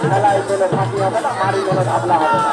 খেলায় কোনো ফাঁকি হবে না মারি কোনো ঝাপলা হবে না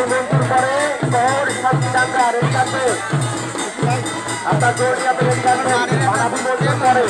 বানাদু মন্দির পরে শহর শান্তিডাঙ্গা রেডি থাকবে আপনার জোর নিয়ে আপনার পরে।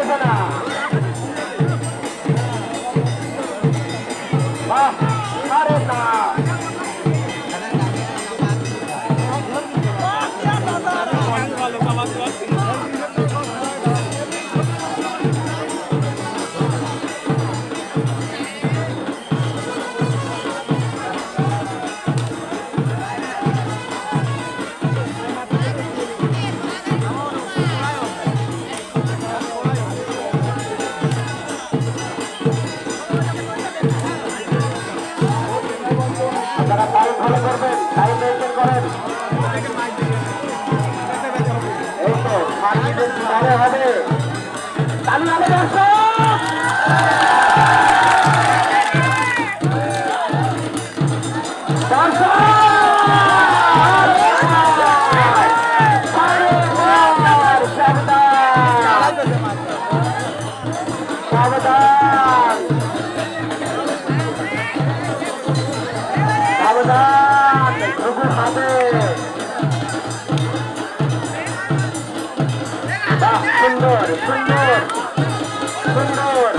পারতেছে না আরে না আপনারা টাইম হবে। তালি হবে দর্শক। সুন্দর সুন্দর সুন্দর।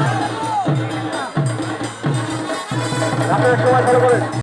সময় ভালো করেন।